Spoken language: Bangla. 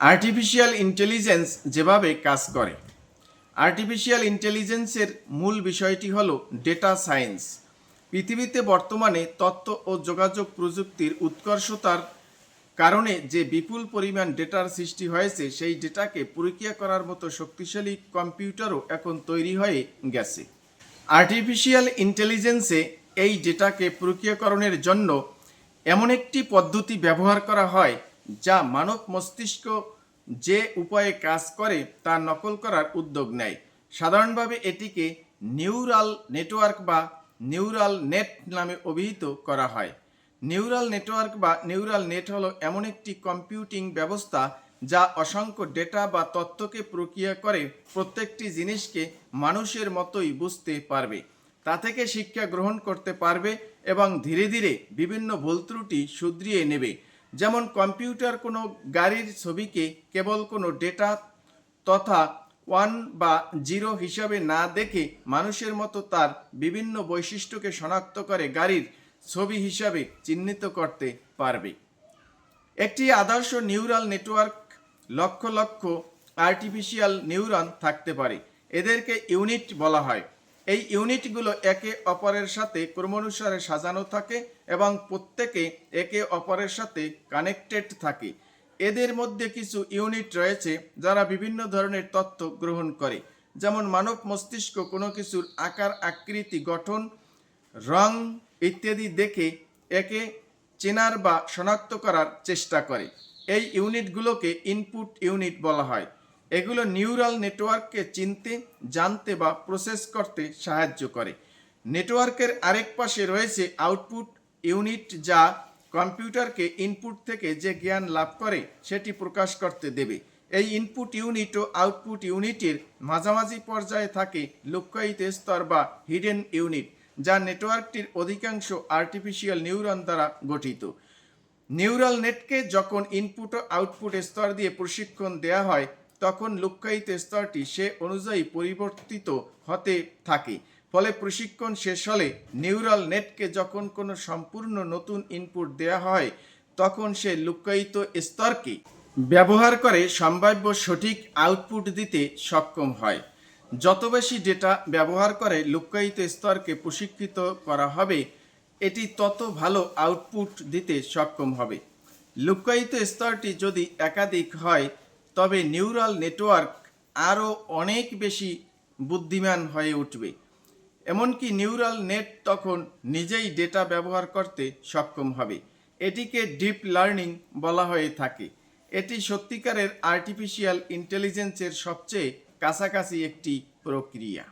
আর্টিফিশিয়াল ইন্টেলিজেন্স যেভাবে কাজ করে আর্টিফিশিয়াল ইন্টেলিজেন্সের মূল বিষয়টি হল ডেটা সায়েন্স পৃথিবীতে বর্তমানে তথ্য ও যোগাযোগ প্রযুক্তির উৎকর্ষতার কারণে যে বিপুল পরিমাণ ডেটার সৃষ্টি হয়েছে, সেই ডেটাকে পরীক্ষা করার মতো শক্তিশালী কম্পিউটারও এখন তৈরি হয়ে গেছে। আর্টিফিশিয়াল ইন্টেলিজেন্সে এই ডেটাকে প্রক্রিয়াকরণের জন্য এমন একটি পদ্ধতি ব্যবহার করা হয় যা মানব মস্তিষ্ক যে উপায়ে কাজ করে তা নকল করার উদ্যোগ নেয়। সাধারণভাবে এটিকে নিউরাল নেটওয়ার্ক বা নিউরাল নেট নামে অভিহিত করা হয়। নিউরাল নেটওয়ার্ক বা নিউরাল নেট হলো এমন একটি কম্পিউটিং ব্যবস্থা যা অসংখ্য ডেটা বা তথ্যকে প্রক্রিয়া করে প্রত্যেকটি জিনিসকে মানুষের মতোই বুঝতে পারবে। তা থেকে শিক্ষা গ্রহণ করতে পারবে এবং ধীরে ধীরে বিভিন্ন ভুল ত্রুটি শুধরিয়ে নেবে। যেমন কম্পিউটার কোনো গাড়ির ছবিকে কেবল কোনো ডেটা তথা ওয়ান বা জিরো হিসাবে না দেখে মানুষের মতো তার বিভিন্ন বৈশিষ্ট্যকে শনাক্ত করে গাড়ির ছবি হিসাবে চিহ্নিত করতে পারবে। একটি আদর্শ neural network lakh lakh artificial neuron থাকতে পারে। এদেরকে ইউনিট বলা হয়। এই ইউনিটগুলো একে অপরের সাথে ক্রমানুসারে সাজানো থাকে এবং প্রত্যেকে একে অপরের সাথে কানেক্টেড থাকে। এদের মধ্যে কিছু ইউনিট রয়েছে যারা বিভিন্ন ধরনের তথ্য গ্রহণ করে। যেমন মানব মস্তিষ্ক কোনো কিছুর আকার, আকৃতি, গঠন, রং ইত্যাদি দেখে একে চেনার বা শনাক্ত করার চেষ্টা করে। এই ইউনিটগুলোকে ইনপুট ইউনিট বলা হয়। এগুলো নিউরাল নেটওয়ার্ককে চিনতে, জানতে বা প্রসেস করতে সাহায্য করে। নেটওয়ার্কের আরেক পাশে রয়েছে আউটপুট ইউনিট যা কম্পিউটারকে ইনপুট থেকে যে জ্ঞান লাভ করে সেটি প্রকাশ করতে দেবে। এই ইনপুট ইউনিট ও আউটপুট ইউনিটের মাঝামাঝি পর্যায়ে থাকে লুক্কায়িত স্তর বা হিডেন ইউনিট, যা নেটওয়ার্কটির অধিকাংশ আর্টিফিশিয়াল নিউরন দ্বারা গঠিত। নিউরাল নেটকে যখন ইনপুট ও আউটপুট স্তর দিয়ে প্রশিক্ষণ দেওয়া হয় তখন লুক্কায়িত স্তরটি সে অনুযায়ী পরিবর্তিত হতে থাকে। ফলে প্রশিক্ষণ শেষ হলে নিউরাল নেটকে যখন কোনো সম্পূর্ণ নতুন ইনপুট দেওয়া হয়, তখন সে লুক্কায়িত স্তরকে ব্যবহার করে সম্ভাব্য সঠিক আউটপুট দিতে সক্ষম হয়। যত বেশি ডেটা ব্যবহার করে লুক্কায়িত স্তরকে প্রশিক্ষিত করা হবে, এটি তত ভালো আউটপুট দিতে সক্ষম হবে। লুক্কায়িত স্তরটি যদি একাধিক হয় তবে নিউরাল নেটওয়ার্ক আরও অনেক বেশি বুদ্ধিমান হয়ে উঠবে। এমনকি নিউরাল নেট তখন নিজেই ডেটা ব্যবহার করতে সক্ষম হবে। এটিকে ডিপ লার্নিং বলা হয়ে থাকে। এটি সত্যিকারের আর্টিফিশিয়াল ইন্টেলিজেন্সের সবচেয়ে কাছাকাছি একটি প্রক্রিয়া।